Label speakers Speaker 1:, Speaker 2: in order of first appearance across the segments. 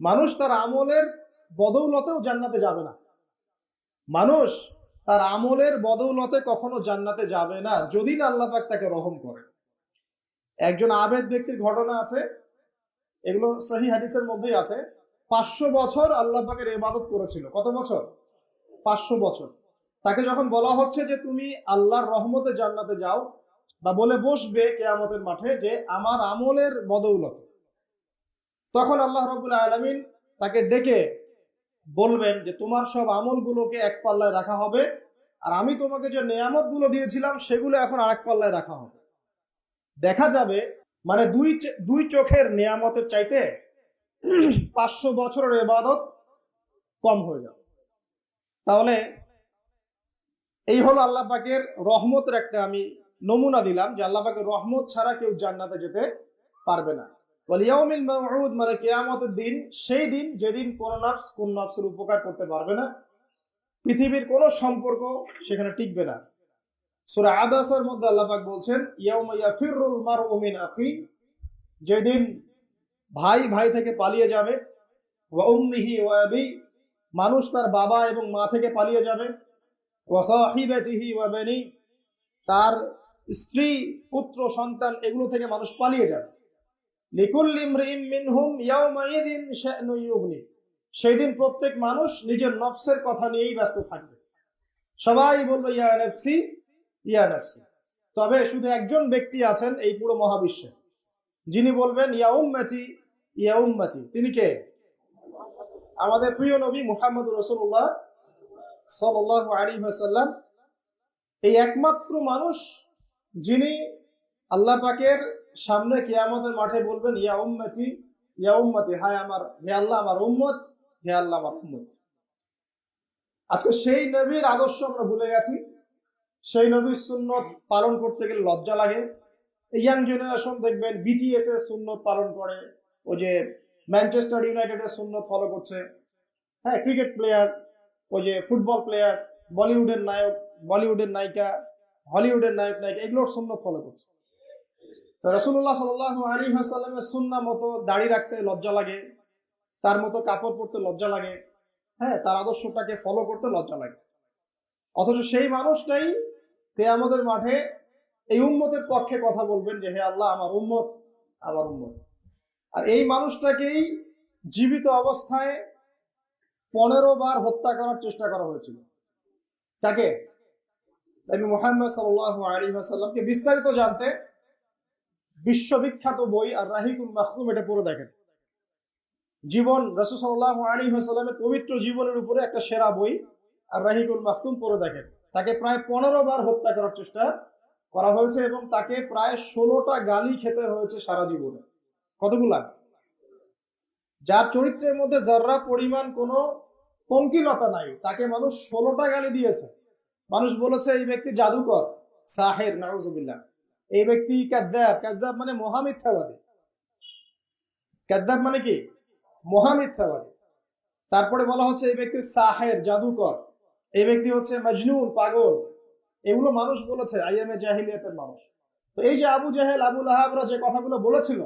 Speaker 1: মানুষ তার আমলের বদৌলতেও জান্নাতে যাবে না। মানুষ তার আমলের বদৌলতে কখনো জান্নাতে যাবে না, যদি না আল্লাহ পাক তাকে রহম করে। একজন আবেদ ব্যক্তির ঘটনা আছে, এগুলো সহি হাদিসের মধ্যেই আছে। পাঁচশো বছর আল্লাহ পাকের ইবাদত করেছিল। কত বছর? পাঁচশো বছর। তাকে যখন বলা হচ্ছে যে তুমি আল্লাহর রহমতে জান্নাতে যাও, বা বলে বসবে কেয়ামতের মাঠে যে আমার আমলের বদৌলতে তখন আল্লাহ রবুল্লাহ আলমিন তাকে ডেকে বলবেন যে, তোমার সব আমলগুলোকে এক পাল্লায় রাখা হবে আর আমি তোমাকে যে নেয়ামতগুলো দিয়েছিলাম সেগুলো এখন আরেক পাল্লায় রাখা হবে। দেখা যাবে মানে দুই দুই চোখের নেয়ামতের চাইতে পাঁচশো বছরের এবাদত কম হয়ে যাবে। তাহলে এই হলো আল্লাহ পাকের রহমতের একটা আমি নমুনা দিলাম যে, আল্লাহ পাকের রহমত ছাড়া কেউ জান্নাতে যেতে পারবে না। ওয়ালিয়াউমিল মাউউদ মানে কিয়ামতের দিন, সেই দিন, যেদিন কোন নফস কোন নফসের উপকার করতে পারবে না, পৃথিবীর কোনো সম্পর্ক সেখানে টিকবে না। সূরা আবাসের মধ্যে আল্লাহ বলছেন, ইয়াউমা ইয়াফিরুল মারউ মিন যেদিন ভাই ভাই থেকে পালিয়ে যাবে, ওয়া উম্মিহি মানুষ তার বাবা এবং মা থেকে পালিয়ে যাবে, ওয়া সাহিবাতিহি ওয়া তার স্ত্রী, পুত্র, সন্তান, এগুলো থেকে মানুষ পালিয়ে যাবে। লিকুল্লি ইমরিইম মিনহুম ইয়াউমাইযিন শা'নু ইউগনি। সেই দিন প্রত্যেক মানুষ নিজের নফসের কথা নিয়েই ব্যস্ত থাকবে। সবাই বলবে, ইয়া নফসি তবে শুধু একজন ব্যক্তি আছেন এই পুরো মহাবিশ্বে। যিনি বলবেন, ইয়া উম্মতি তিনি কে? আমাদের প্রিয় নবী মুহাম্মদ রসুল্লাহ সাল্লাল্লাহু আলাইহি ওয়াসাল্লাম। এই একমাত্র মানুষ যিনি আল্লাহ পাকের সামনে কিয়ামতের মাঠে বলবেন, ইয়া উম্মতি ইয়া উম্মতি, হায় আমার, হে আল্লাহ আমার উম্মত, হে আল্লাহ আমার উম্মত। আজকে সেই নবীর আদর্শ আমরা ভুলে গেছি। সেই নবীর সুন্নত পালন করতে গেলে লজ্জা লাগে। ইয়াং জেনারেশন দেখবেন বিটিএস এর সুন্নত পালন করে ওই যে ম্যানচেস্টার ইউনাইটেডের সুন্নত ফলো করছে। হ্যাঁ ক্রিকেট প্লেয়ার ওই যে ফুটবল প্লেয়ার বলিউডের নায়ক বলিউডের নায়িকা হলিউডের নায়ক নায়িকা এগুলোর সুন্নত ফলো করছে। রসুল্লাহ সাল আলী হাসাল্লামের সুন্না মতো দাড়ি রাখতে লজ্জা লাগে, তার মতো কাপড় পরতে লজ্জা লাগে হ্যাঁ তার আদর্শটাকে ফলো করতে লজ্জা লাগে। অথচ সেই মানুষটাই তে আমাদের মাঠে এই উম্মতের পক্ষে কথা বলবেন যে, হে আল্লাহ, আমার উম্মত আমার উম্মত। আর এই মানুষটাকেই জীবিত অবস্থায় পনেরো বার হত্যা করার চেষ্টা করা হয়েছিল। তাকে নবী মুহাম্মদ সাল্লাল্লাহু আলাইহি ওয়াসাল্লামকে বিস্তারিত জানতে বিশ্ববিখ্যাত বই আর রাহিকুল মাখতুম এটা পড়ে দেখেন। জীবন, রসুল সাল্লাল্লাহু আলাইহি ওয়াসাল্লামের পবিত্র জীবনের উপরে একটা সেরা বই আর রাহিকুল মাখতুম পড়ে দেখেন। তাকে প্রায় পনেরো বার হত্যা করার চেষ্টা করা হয়েছে এবং তাকে প্রায় ষোলোটা গালি খেতে হয়েছে সারা জীবনে। কতগুলা? যার চরিত্রের মধ্যে যার্রা পরিমাণ কোনো পঙ্কিলতা নাই, তাকে মানুষ ষোলোটা গালি দিয়েছে। মানুষ বলেছে, এই ব্যক্তি জাদুকর, সাহের, নাউজুবিল্লাহ। এই ব্যক্তি কাদ্দাব। কাদ্দাব মানে মহামিথ্যাবাদী কাদ্দাব মানে কি? মহামিথ্যাবাদী তারপরে বলা হচ্ছে এই ব্যক্তি সাহের, জাদুকর। এই ব্যক্তি হচ্ছে মজনুন, পাগল। এগুলো মানুষ বলেছে আইএমএ জাহিলিয়াতের মানুষ। তো এই যে আবু জাহেল আবুল আহাবরা যে কথাগুলো বলেছিল,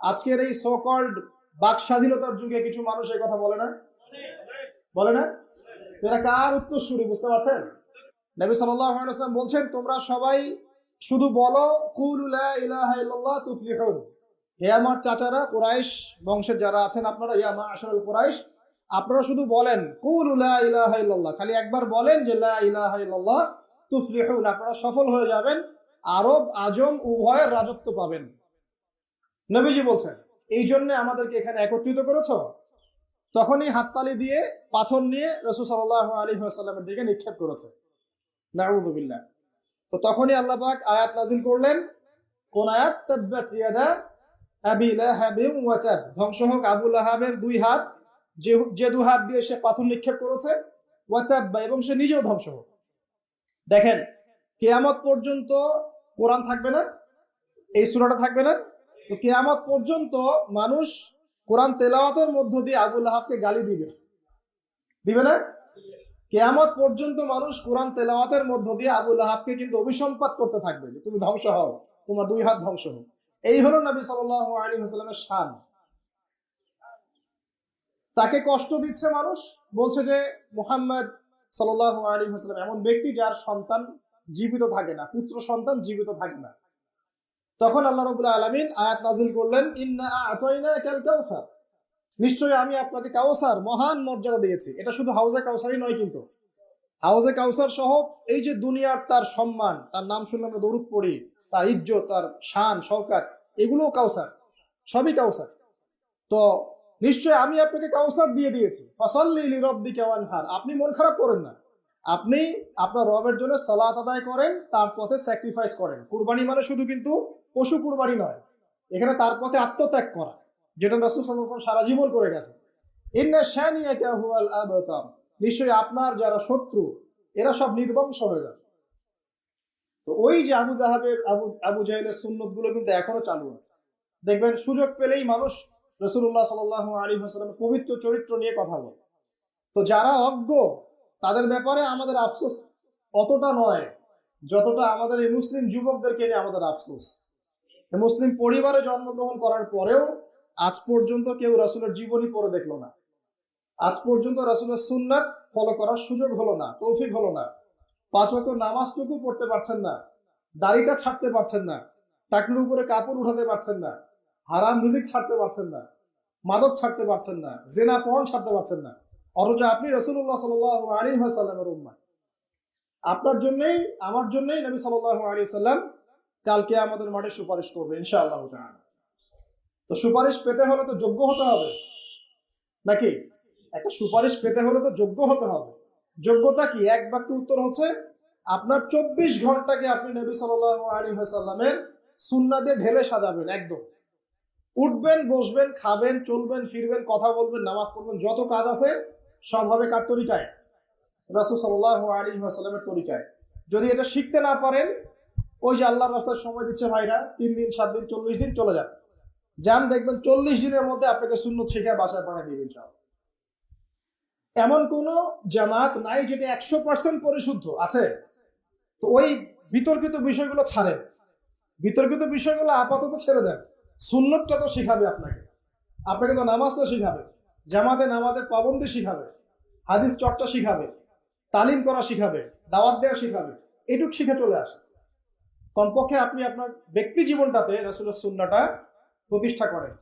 Speaker 1: আজকের এই সোকল্ড বাক স্বাধীনতার যুগে কিছু মানুষ এই কথা বলে না? বলে না? এরা কার উত্তরসূরি, বুঝতে পারছেন? নবী সাল্লাম বলছেন, তোমরা সবাই শুধু বলো হে আমার চাচারা, কুরাইশ বংশের যারা আছেন আপনারা ইয়া মা আশরাল কুরাইশ, আপনারা শুধু বলেন কুলুলা ইলাহা খালি একবার বলেন যে আপনারা সফল হয়ে যাবেন, আরব, আজম, উভয়ের রাজত্ব পাবেন। নবীজি বলছেন, এই জন্য আমাদেরকে এখানে একত্রিত করেছ? তখনই হাততালি দিয়ে, পাথর নিয়ে রসুল সাল্লাহ আলী সাল্লামের দিকে নিক্ষেপ করেছে। নাউজুবিল্লাহ তো তখনই আল্লাহ পাক আয়াত নাজিল করলেন। কোন আয়াত? তাব্বাত ইয়াদা আবি লাহাবিম ওয়া তাব। ধ্বংস হোক আবু লাহাবের দুই হাত, যে যে দু হাত দিয়ে সে পাথর নিক্ষেপ করেছে, ওয়া তাব্বা এবং সে নিজেও ধ্বংস হোক। দেখেন, কেয়ামত পর্যন্ত কোরআন থাকবে না, এই সূরাটা থাকবে না। তো কেয়ামত পর্যন্ত মানুষ কোরআন তেলাওয়াতের মধ্য দিয়ে আবুল আহাবকে গালি দিবে। দিবে না? কেয়ামত পর্যন্ত মানুষ কোরআন তেলাওয়াতের মধ্য দিয়ে আবুল আহাবকে কিন্তু অভিসম্পাত করতে থাকবে যে তুমি ধ্বংস হও, তোমার দুই হাত ধ্বংস হোক। এই হলো নবী সাল আলী হাসলামের শান। তাকে কষ্ট দিচ্ছে মানুষ, বলছে যে মোহাম্মদ সাল্লাহ আলী হাসলাম এমন ব্যক্তি যার সন্তান জীবিত থাকে না, পুত্র সন্তান জীবিত থাকে না। তখন আল্লাহ রবুল্লাহ আলমিন আয়াত নাজিল করলেন, ইন্না আতাইনা কাল কাউসার নিশ্চয়ই আমি আপনাকে কাউসার মহান মর্যাদা দিয়েছি। এটা শুধু হাউজে কাউসারই নয় কিন্তু। হাউজে কাউসার সহ এই যে দুনিয়ার তার সম্মান, তার নাম শুনলে আমরা দৌড় পড়ি, তার ইজ্জত, তার শান, শওকাত, এগুলোও কাউসার, সবই কাউসার। তো নিশ্চয় আমি আপনাকে কাউসার দিয়ে দিয়েছি। ফসল্লি রব্বি কেওয়ানহার আপনি মন খারাপ করেন না। আপনি আপনার রবের জন্য সালাত আদায় করেন, তার পথে স্যাক্রিফাইস করেন। কুরবানি মানে শুধু কিন্তু পশু কুরবানি নয়। এখানে তার পথে আত্মত্যাগ করা। যেটা রসুল সাল্লাল্লাহু সারা জীবন করে গেছে। নিশ্চয়ই আপনার যারা শত্রু, এরা সব নির্বংশ হয়ে যাবে। তো ওই যে আবু জাহাবের, আবু আবু জাহেলের সুন্নতগুলো কিন্তু এখনও চালু আছে। দেখবেন, সুযোগ পেলেই মানুষ রসুল্লাহ সাল আলী হাসলামের পবিত্র চরিত্র নিয়ে কথা বলে। তো যারা অজ্ঞ, তাদের ব্যাপারে আমাদের আফসোস অতটা নয়, যতটা আমাদের এই মুসলিম যুবকদেরকে নিয়ে আমাদের আফসোস। মুসলিম পরিবারে জন্মগ্রহণ করার পরেও আজ পর্যন্ত কেউ রাসুলের জীবনী পড়ে দেখল না। আজ পর্যন্ত রাসুলের সুন্নাত ফলো করার সুযোগ হলো না, তৌফিক হলো না। পাঁচ ওয়াক্ত নামাজটুকু পড়তে পারছেন না, দাড়িটা ছাড়তে পারছেন না টাকলুর উপরে কাপড় উঠাতে পারছেন না, হারাম মিউজিক ছাড়তে পারছেন না, মাদক ছাড়তে পারছেন না, জেনা পণ ছাড়তে পারছেন না। অথচ আপনি রসুল্লাহ সাল আলী সাল্লামের উম্মা আপনার জন্যই, আমার জন্যই নবী সাল আলী সাল্লাম কালকে আমাদের মাঠে সুপারিশ করবে, ইনশাআল্লাহ তো সুপারিশ পেতে হলে তো যোগ্য হতে হবে। নাকি? একটা সুপারিশ পেতে হলে তো যোগ্য হতে হবে। যোগ্যতা কি? এক বাক্য উত্তর হচ্ছে, আপনার চব্বিশ ঘন্টাকে আপনি নবী সাল আলী সাল্লামের সুন্না দিয়ে ঢেলে সাজাবেন, একদম। উঠবেন, বসবেন, খাবেন, চলবেন, ফিরবেন, কথা বলবেন, নামাজ পড়বেন, যত কাজ আছে সব হবে কার তরিকায়? রাসুল সাল্লাহ আলী সাল্লামের তরিকায়। যদি এটা শিখতে না পারেন, ওই যে আল্লাহর রাস্তার সময় দিচ্ছে ভাইরা, তিন দিন, সাত দিন, চল্লিশ দিন চলে যান যান দেখবেন চল্লিশ দিনের মধ্যে আপনাকে শূন্য শিখে বাসায় পাঠিয়ে দিবেন এমন কোন জামাত নাই যেটা একশো পার্সেন্ট পরিশুদ্ধ, আছে? তো ওই বিতর্কিত বিষয়গুলো ছাড়েন। বিতর্কিত বিষয়গুলো আপাতত ছেড়ে দেন। সুন্নতটা তো শিখাবে আপনাকে। আপনাকে তো নামাজটা শিখাবে, জামাতে নামাজের পাবন্দি শিখাবে, হাদিস চর্চা শিখাবে, তালিম করা শিখাবে, দাওয়াত দেওয়া শিখাবে, এটুক শিখে চলে আসে কমপক্ষে আপনি আপনার ব্যক্তি জীবনটাতে রসুলের সুন্নাটা প্রতিষ্ঠা করেন।